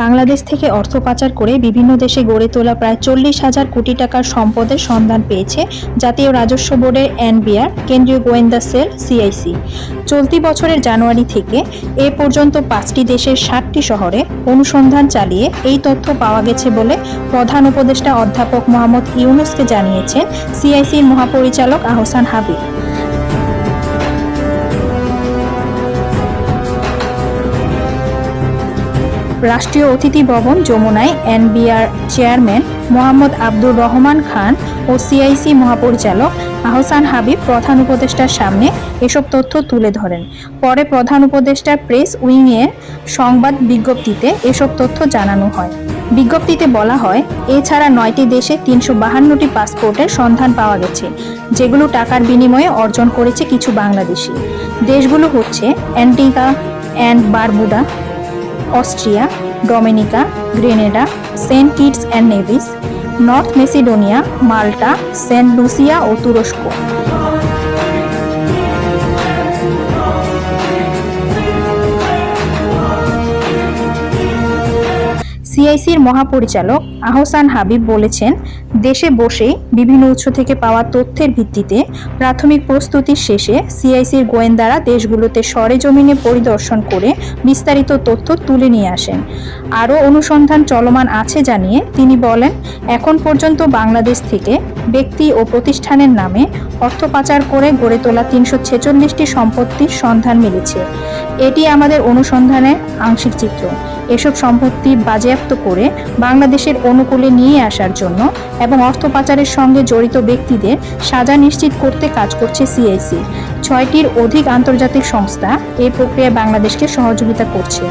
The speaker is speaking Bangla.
বাংলাদেশ থেকে অর্থ পাচার করে বিভিন্ন দেশে গড়ে তোলা প্রায় চল্লিশ হাজার কোটি টাকার সম্পদের সন্ধান পেয়েছে জাতীয় রাজস্ব বোর্ডের এনবিআর, কেন্দ্রীয় গোয়েন্দা সেল, সিআইসি। চলতি বছরের জানুয়ারি থেকে এ পর্যন্ত পাঁচটি দেশের ষাটটি শহরে অনুসন্ধান চালিয়ে এই তথ্য পাওয়া গেছে বলে প্রধান উপদেষ্টা অধ্যাপক মোহাম্মদ ইউনুসকে জানিয়েছেন সিআইসির মহাপরিচালক আহসান হাবিব। রাষ্ট্রীয় অতিথি ভবন যমুনায় এনবিআর চেয়ারম্যান মোহাম্মদ আব্দুর রহমান খান ও সিআইসি মহাপরিচালক আহসান হাবিব প্রধান উপদেষ্টার সামনে এসব তথ্য তুলে ধরেন। পরে প্রধান উপদেষ্টার প্রেস উইংয়ে সংবাদ বিজ্ঞপ্তিতে এসব তথ্য জানানো হয়। বিজ্ঞপ্তিতে বলা হয়, এছাড়া নয়টি দেশে তিনশো বাহান্নটি পাসপোর্টের সন্ধান পাওয়া গেছে, যেগুলো টাকার বিনিময়ে অর্জন করেছে কিছু বাংলাদেশি। দেশগুলো হচ্ছে Antigua and Barbuda Austria Dominica Grenada Saint Kitts and Nevis North Macedonia Malta Saint Lucia ও তুরস্ক। সিআইসির মহাপরিচালক আহসান হাবিব বলেছেন, দেশে বসেই বিভিন্ন উৎস থেকে পাওয়া তথ্যের ভিত্তিতে প্রাথমিক প্রস্তুতির শেষে সিআইসির গোয়েন্দারা দেশগুলোতে সরেজমিনে পরিদর্শন করে বিস্তারিত তথ্য তুলে নিয়ে আসেন। আরও অনুসন্ধান চলমান আছে জানিয়ে তিনি বলেন, এখন পর্যন্ত বাংলাদেশ থেকে ব্যক্তি ও প্রতিষ্ঠানের নামে অর্থ পাচার করে গড়ে তোলা তিনশো ছেচল্লিশটি সম্পত্তির সন্ধান মিলেছে। এটি আমাদের অনুসন্ধানের আংশিক চিত্র। এসব সম্পত্তি বাজেয়াপ্ত করে বাংলাদেশের অনুকূলে নিয়ে আসার জন্য এবং অর্থ পাচারের সঙ্গে জড়িত ব্যক্তিদের সাজা নিশ্চিত করতে কাজ করছে সিআইসি ছয়টির অধিক আন্তর্জাতিক সংস্থা এই প্রক্রিয়ায় বাংলাদেশকে সহযোগিতা করছে।